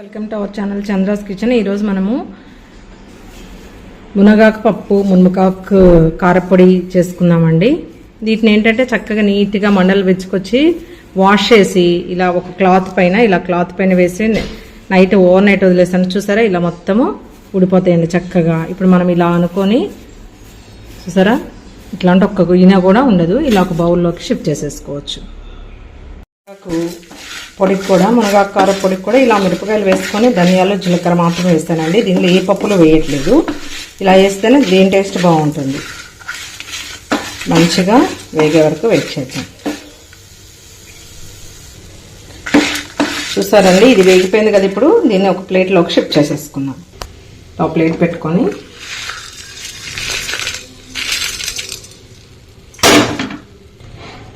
Welcome to our channel Chandra's kitchen. ఈరోజు మనము మునగాకు పప్పు మునగాకు కారపొడి చేసుకుందామండి. వీటిని ఏంటంటే చక్కగా నీట్గా మండలు వెచ్చుకొచ్చి వాష్ చేసి ఇలా ఒక క్లాత్ పైన ఇలా క్లాత్ పైన వేసి నైట్ ఓవర్ నైట్ వదిలేసాను. చూసారా? ఇలా మొత్తము ఉడిపోతాయండి చక్కగా. ఇప్పుడు మనం ఇలా అనుకొని చూసారా? ఇట్లాంటి ఒక్క గుయ్యిన కూడా ఉండదు. ఇలా ఒక బౌల్లోకి షిఫ్ట్ చేసేసుకోవచ్చు. పొడికి కూడా మునగాకార పొడికి కూడా ఇలా మిరపకాయలు వేసుకొని ధనియాలు జీలకర్ర మాత్రం వేస్తానండి. దీనిలో ఏ పప్పులు వేయట్లేదు. ఇలా వేస్తేనే దీని టేస్ట్ బాగుంటుంది. మంచిగా వేగే వరకు వెయిట్ చేద్దాం. చూసారండి? ఇది వేగిపోయింది కదా ఇప్పుడు. దీన్ని ఒక ప్లేట్లోకి షిఫ్ట్ చేసేసుకున్నాం ఒక ప్లేట్ పెట్టుకొని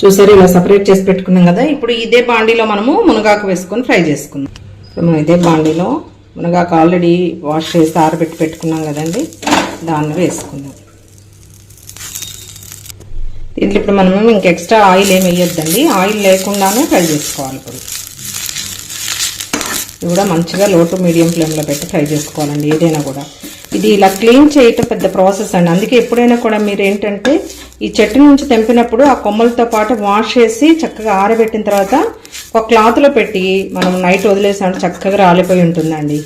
చూసారు ఇలా సపరేట్ చేసి పెట్టుకున్నాం కదా. ఇప్పుడు ఇదే బాండీలో మనము మునగాకు వేసుకొని ఫ్రై చేసుకుందాం. మనం ఇదే బాండీలో మునగాకు ఆల్రెడీ వాష్ చేసి ఆరబెట్టి పెట్టుకున్నాం కదండి. దాన్ని వేసుకుందాం. దీంట్లో ఇప్పుడు మనం ఇంక ఎక్స్ట్రా ఆయిల్ ఏమి వేయొద్దండి. ఆయిల్ లేకుండానే ఫ్రై చేసుకోవాలి ఇప్పుడు. ఇది కూడా మంచిగా లో టు మీడియం ఫ్లేమ్లో పెట్టి ఫ్రై చేసుకోవాలండి ఏదైనా కూడా. ఇది ఇలా క్లీన్ చేయటం పెద్ద ప్రాసెస్ అండి. అందుకే ఎప్పుడైనా కూడా మీరు ఏంటంటే ఈ చెట్టు నుంచి తెంపినప్పుడు ఆ కొమ్మలతో పాటు వాష్ చేసి చక్కగా ఆరబెట్టిన తర్వాత ఒక క్లాత్లో పెట్టి మనం నైట్ వదిలేసామంటే చక్కగా రాలిపోయి ఉంటుందండి.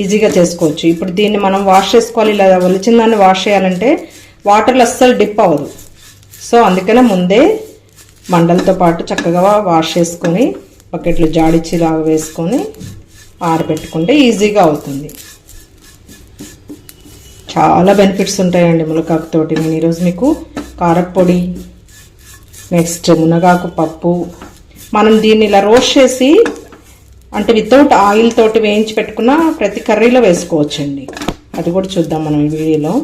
ఈజీగా చేసుకోవచ్చు. ఇప్పుడు దీన్ని మనం వాష్ చేసుకోవాలి. ఇలా ఒలిచిన దాన్ని వాష్ చేయాలంటే వాటర్లో అస్సలు డిప్ అవ్వదు. సో అందుకనే ముందే మండలతో పాటు చక్కగా వాష్ చేసుకొని బకెట్లు జాడిచ్చి లాగా వేసుకొని ఆరబెట్టుకుంటే ఈజీగా అవుతుంది. చాలా బెనిఫిట్స్ ఉంటాయండి మునగాకుతోటి నేను ఈరోజు మీకు కారప్పొడి నెక్స్ట్ మునగాకు పప్పు. మనం దీన్ని ఇలా రోస్ట్ చేసి అంటే వితౌట్ ఆయిల్ తోటి వేయించి పెట్టుకున్న ప్రతి కర్రీలో వేసుకోవచ్చండి. అది కూడా చూద్దాం మనం ఈ వీడియోలో.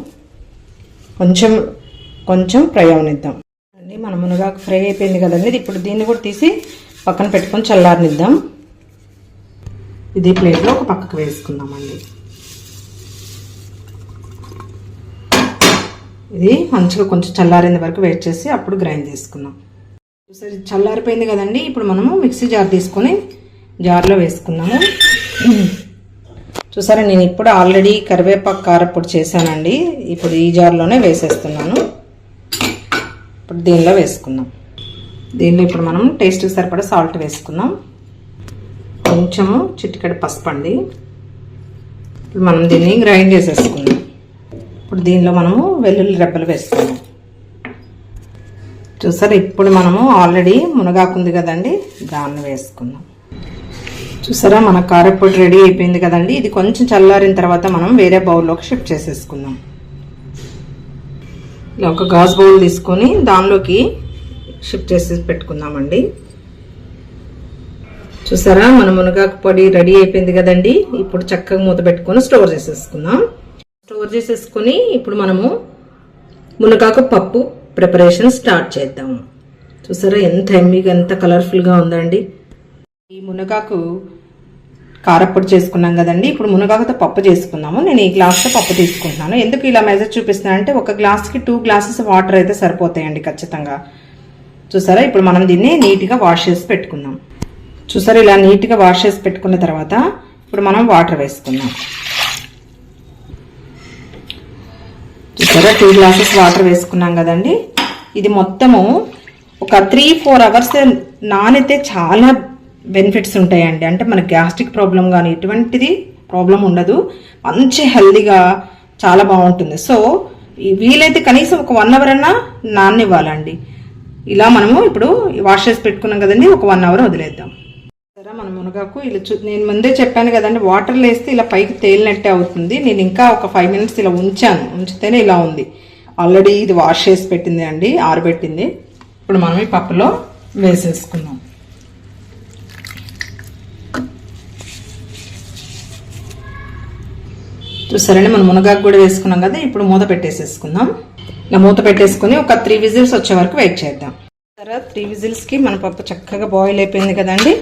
కొంచెం కొంచెం ప్రయాణిద్దాం అండి మన మునగాకు ఫ్రై అయిపోయింది కదండి. ఇప్పుడు దీన్ని కూడా తీసి పక్కన పెట్టుకొని చల్లారనిద్దాం. ఇది ప్లేట్లో ఒక పక్కకు వేసుకుందామండి. ఇది మంచిగా కొంచెం చల్లారేంత వరకు వెయిట్ చేసి అప్పుడు గ్రైండ్ చేసుకుందాం. చూసారి చల్లారిపోయింది కదండి ఇప్పుడు మనము మిక్సీ జార్ తీసుకొని జార్లో వేసుకుందాము. చూసారా నేను ఇప్పుడు ఆల్రెడీ కరివేపాకు కారపొడి చేశానండి. ఇప్పుడు ఈ జార్లోనే వేసేస్తున్నాను. ఇప్పుడు దీనిలో వేసుకుందాం. దీనిలో ఇప్పుడు మనం టేస్ట్కి సరిపడా సాల్ట్ వేసుకుందాం. కొంచెము చిటికెడు పసుపు అండి. ఇప్పుడు మనం దీన్ని గ్రైండ్ చేసేసుకుందాం. ఇప్పుడు దీనిలో మనము వెల్లుల్లి రెబ్బలు వేస్తాము చూసారా? ఇప్పుడు మనము ఆల్రెడీ మునగాకుంది కదండి దాన్ని వేసుకుందాం. చూసారా? మన కారపొడి రెడీ అయిపోయింది కదండి. ఇది కొంచెం చల్లారిన తర్వాత మనం వేరే బౌల్లోకి షిఫ్ట్ చేసేసుకుందాం. ఇలా ఒక గాజు బౌల్ తీసుకొని దానిలోకి షిఫ్ట్ చేసి పెట్టుకుందామండి. చూసారా? మన మునగాకు పొడి రెడీ అయిపోయింది కదండి. ఇప్పుడు చక్కగా మూత పెట్టుకొని స్టోర్ చేసేసుకుందాం. స్టోర్ చేసేసుకొని ఇప్పుడు మనము మునగాకు పప్పు ప్రిపరేషన్ స్టార్ట్ చేద్దాము. చూసారా ఎంత ఎమ్మిగా ఎంత కలర్ఫుల్గా ఉందండి. ఈ మునగాకు కారప్పొడి చేసుకున్నాం కదండి. ఇప్పుడు మునగాకుతో పప్పు చేసుకున్నాము నేను ఈ గ్లాస్తో పప్పు తీసుకుంటున్నాను. ఎందుకు ఇలా మెజర్ చూపిస్తున్నాను అంటే ఒక గ్లాస్కి టూ గ్లాసెస్ వాటర్ అయితే సరిపోతాయండి ఖచ్చితంగా. చూసారా? ఇప్పుడు మనం దీన్ని నీట్గా వాష్ చేసి పెట్టుకుందాం. చూసారా? ఇలా నీట్గా వాష్ చేసి పెట్టుకున్న తర్వాత ఇప్పుడు మనం వాటర్ వేసుకుందాం. చూసారా టూ గ్లాసెస్ వాటర్ వేసుకున్నాం కదండి. ఇది మొత్తము ఒక త్రీ ఫోర్ అవర్స్ నానైతే చాలా బెనిఫిట్స్ ఉంటాయండి. అంటే మన గ్యాస్ట్రిక్ ప్రాబ్లం కానీ ఎటువంటిది ప్రాబ్లం ఉండదు. మంచి హెల్దీగా చాలా బాగుంటుంది. సో వీలైతే కనీసం ఒక వన్ అవర్ అన్నా నాన్నివ్వాలండి. ఇలా మనము ఇప్పుడు వాష్ చేసి పెట్టుకున్నాం కదండి. ఒక వన్ అవర్ వదిలేద్దాం. మన మునగాకు ఇలా నేను ముందే చెప్పాను కదండి వాటర్ వేస్తే ఇలా పైకి తేలినట్టే అవుతుంది. నేను ఇంకా ఒక ఫైవ్ మినిట్స్ ఇలా ఉంచాను. ఉంచితేనే ఇలా ఉంది. ఆల్రెడీ ఇది వాష్ చేసి పెట్టింది అండి ఆరబెట్టింది. ఇప్పుడు మనం ఈ పప్పులో వేసేసుకుందాం. చూసారండి మనం మునగాకు కూడా వేసుకున్నాం కదా ఇప్పుడు మూత పెట్టేసేసుకుందాం. ఇలా మూత పెట్టేసుకుని ఒక త్రీ విజిల్స్ వచ్చే వరకు వెయిట్ చేద్దాం. తర్వాత త్రీ విజిల్స్కి మన పప్పు చక్కగా బాయిల్ అయిపోయింది కదండి.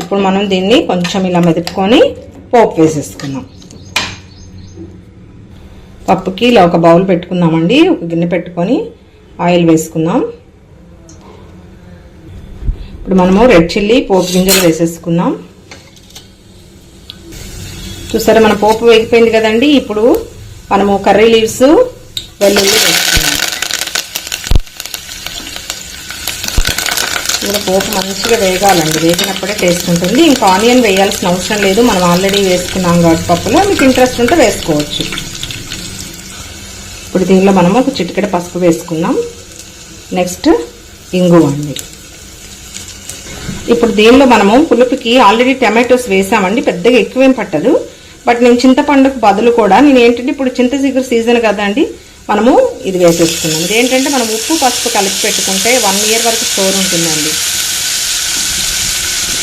ఇప్పుడు మనం దీన్ని కొంచెం ఇలా మెదుపుకొని పోపు వేసేసుకుందాం. పప్పుకి ఇలా ఒక బౌల్ పెట్టుకుందామండి ఒక గిన్నె పెట్టుకొని ఆయిల్ వేసుకుందాం. ఇప్పుడు మనము రెడ్ చిల్లీ పోపు గింజలు వేసేసుకుందాం. చూసారా మన పోపు వేగిపోయింది కదండి. ఇప్పుడు మనము కర్రీ లీవ్స్ వెల్లుల్లి వేసుకున్నాం పోపు మంచిగా వేగాలండి. వేగినప్పుడే టేస్ట్ ఉంటుంది. ఇంకా ఆనియన్ వేయాల్సిన అవసరం లేదు. మనం ఆల్రెడీ వేసుకున్నాం కాబట్టి పప్పులో. మీకు ఇంట్రెస్ట్ ఉంటే వేసుకోవచ్చు. ఇప్పుడు దీనిలో మనము ఒక చిటికెడ పసుపు వేసుకున్నాం నెక్స్ట్ ఇంగువ అండి. ఇప్పుడు దీనిలో మనము పులుపుకి ఆల్రెడీ టమాటోస్ వేసామండి. పెద్దగా ఎక్కువేం పట్టదు. బట్ నేను చింతపండుకు బదులు కూడా నేను ఏంటంటే ఇప్పుడు చింత చిగురు సీజన్ కదండి. మనము ఇది వేసేసుకున్నాం. ఇది ఏంటంటే మనం ఉప్పు పసుపు కలిపి పెట్టుకుంటే వన్ ఇయర్ వరకు స్టోర్ ఉంటుందండి.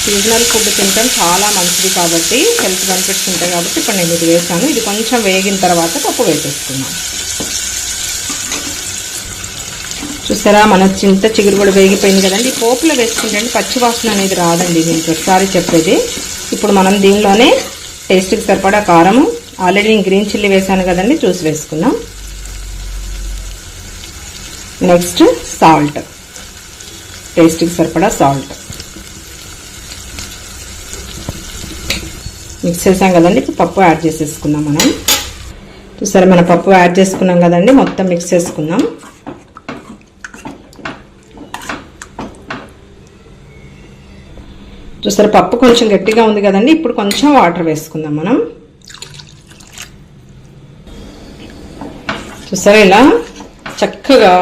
సీజనల్ ఫుడ్ తినడం చాలా మంచిది కాబట్టి హెల్త్ బెనిఫిట్స్ ఉంటాయి కాబట్టి ఇప్పుడు నేను ఇది వేసాను ఇది కొంచెం వేగిన తర్వాత పప్పు వేసేసుకున్నాను చూసారా మన చింత చిగురు కూడా వేగిపోయింది కదండి. పోపులో వేసుకుంటే పచ్చి వాసన అనేది రాదండి. నేను ప్రతిసారి చెప్పేది. ఇప్పుడు మనం దీనిలోనే టేస్ట్కి సరిపడా కారము. ఆల్రెడీ గ్రీన్ చిల్లీ వేసాను కదండి. చూసి వేసుకున్నాం. నెక్స్ట్ సాల్ట్ టేస్ట్కి సరిపడా సాల్ట్ మిక్స్ చేసాం కదండి. ఇప్పుడు పప్పు యాడ్ చేసేసుకుందాం మనం. చూసారా మన పప్పు యాడ్ చేసుకున్నాం కదండి. మొత్తం మిక్స్ చేసుకుందాం. చూసారా పప్పు కొంచెం గట్టిగా ఉంది కదండి. ఇప్పుడు కొంచెం వాటర్ వేసుకుందాం మనం. చూసారా ఇలా చక్కగా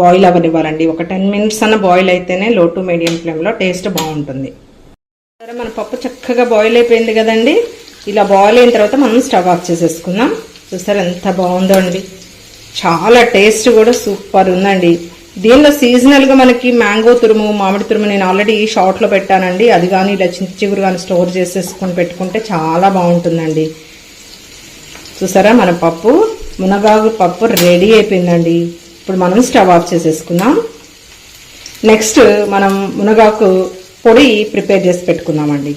బాయిల్ అవ్వనివ్వాలండి. ఒక టెన్ మినిట్స్ అన్న బాయిల్ అయితేనే లో టు మీడియం ఫ్లేమ్లో టేస్ట్ బాగుంటుంది. సరే మన పప్పు చక్కగా బాయిల్ అయిపోయింది కదండి. ఇలా బాయిల్ అయిన తర్వాత మనం స్టవ్ ఆఫ్ చేసేసుకుందాం. చూసారా ఎంత బాగుందో అండి. చాలా టేస్ట్ కూడా సూపర్ ఉందండి. దీనిలో సీజనల్గా మనకి మ్యాంగో తురుము మామిడి తురుము నేను ఆల్రెడీ షార్ట్లో పెట్టానండి. అది కానీ ఇలా చింత చిగురు కానీ స్టోర్ చేసేసుకొని పెట్టుకుంటే చాలా బాగుంటుందండి. చూసారా మన పప్పు? మునగాకు పప్పు రెడీ అయిపోయిందండి. ఇప్పుడు మనం స్టవ్ ఆఫ్ చేసేసుకుందాం. నెక్స్ట్ మనం మునగాకు పొడి ప్రిపేర్ చేసి పెట్టుకుందామండి.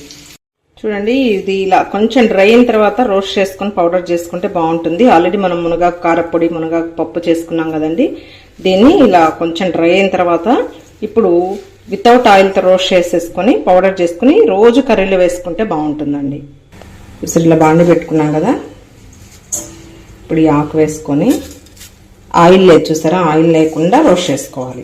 చూడండి ఇది ఇలా కొంచెం డ్రై అయిన తర్వాత రోస్ట్ చేసుకొని పౌడర్ చేసుకుంటే బాగుంటుంది. ఆల్రెడీ మనం మునగాకు కారపొడి మునగాకు పప్పు చేసుకున్నాం కదండి. దీన్ని ఇలా కొంచెం డ్రై అయిన తర్వాత ఇప్పుడు వితౌట్ ఆయిల్తో రోస్ట్ చేసేసుకొని పౌడర్ చేసుకుని రోజు కర్రీలో వేసుకుంటే బాగుంటుందండి. ఇప్పుడు ఇలా బాండి పెట్టుకున్నాం కదా. ఇప్పుడు ఈ ఆకు వేసుకొని ఆయిల్ లేదు చూసారా? ఆయిల్ లేకుండా రోస్ట్ చేసుకోవాలి.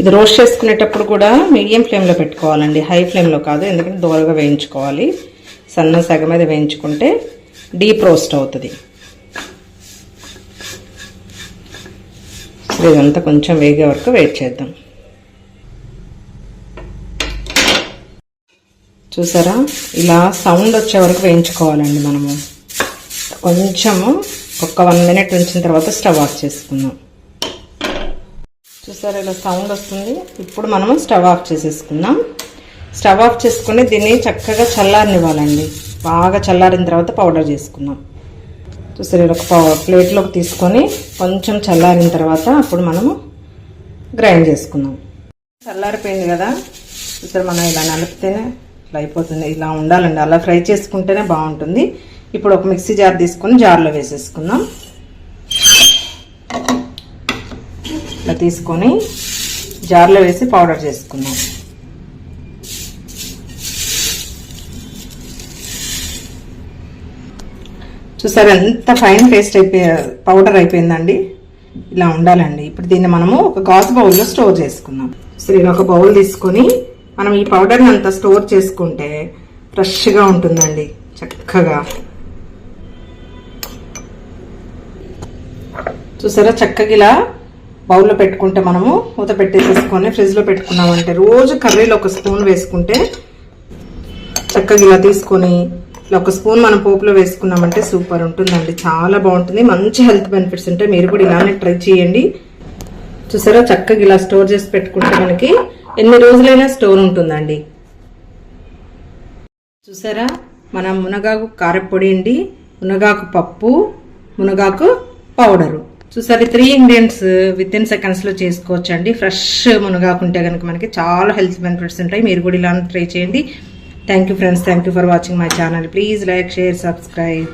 ఇది రోస్ట్ చేసుకునేటప్పుడు కూడా మీడియం ఫ్లేమ్లో పెట్టుకోవాలండి. హై ఫ్లేమ్లో కాదు ఎందుకంటే దూరగా వేయించుకోవాలి. సన్న సగ మీద వేయించుకుంటే డీప్ రోస్ట్ అవుతుంది. ఇదంతా కొంచెం వేగే వరకు వెయిట్ చేద్దాం. చూసారా? ఇలా సౌండ్ వచ్చే వరకు వేయించుకోవాలండి మనము. కొంచెము ఒక వన్ మినిట్ ఉంచిన తర్వాత స్టవ్ ఆఫ్ చేసుకుందాం. చూసారా ఇలా సౌండ్ వస్తుంది? ఇప్పుడు మనము స్టవ్ ఆఫ్ చేసేసుకుందాం. స్టవ్ ఆఫ్ చేసుకుని దీన్ని చక్కగా చల్లారనివ్వాలండి. బాగా చల్లారిన తర్వాత పౌడర్ చేసుకుందాం. చూసారు ఇలా ఒక ప్లేట్లోకి తీసుకొని కొంచెం చల్లారిన తర్వాత అప్పుడు మనము గ్రైండ్ చేసుకుందాం. చల్లారిపోయింది కదా? చూసారు మనం ఇలా నలిపితేనే ఇట్లా అయిపోతుంది. ఇలా ఉండాలండి. అలా ఫ్రై చేసుకుంటేనే బాగుంటుంది. ఇప్పుడు ఒక మిక్సీ జార్ తీసుకొని జార్లో వేసేసుకుందాం. ఇలా తీసుకొని జార్లో వేసి పౌడర్ చేసుకుందాం. చూసారు ఎంత ఫైన్ పేస్ట్ అయిపోయి పౌడర్ అయిపోయిందండి. ఇలా ఉండాలండి. ఇప్పుడు దీన్ని మనము ఒక గాజు బౌల్లో స్టోర్ చేసుకుందాం. సరే ఒక బౌల్ తీసుకొని మనం ఈ పౌడర్ని అంతా స్టోర్ చేసుకుంటే ఫ్రెష్గా ఉంటుందండి. చక్కగా. చూసారా? చక్కగా ఇలా బౌల్లో పెట్టుకుంటే మనము మూత పెట్టేసేసుకొని ఫ్రిడ్జ్లో పెట్టుకున్నామంటే రోజు కర్రీలో ఒక స్పూన్ వేసుకుంటే చక్కగా ఇలా తీసుకొని ఇలా ఒక స్పూన్ మనం పోపులో వేసుకున్నామంటే సూపర్ ఉంటుందండి. చాలా బాగుంటుంది. మంచి హెల్త్ బెనిఫిట్స్ ఉంటాయి మీరు కూడా ఇలానే ట్రై చేయండి. చూసారా? చక్కగా ఇలా స్టోర్ చేసి పెట్టుకుంటే మనకి ఎన్ని రోజులైనా స్టోర్ ఉంటుందండి. చూసారా? మన మునగాకు కారపొడి అండి మునగాకు పప్పు మునగాకు పౌడరు. చూసారు three ingredients with in uh, సెకండ్స్లో చేసుకోవచ్చు అండి ఫ్రెష్ మునగాకు ఉంటే కనుక మనకి చాలా హెల్త్ బెనిఫిట్స్ ఉంటాయి. మీరు కూడా ఇలా ట్రై చేయండి. Thank you friends thank you for watching my channel please like share subscribe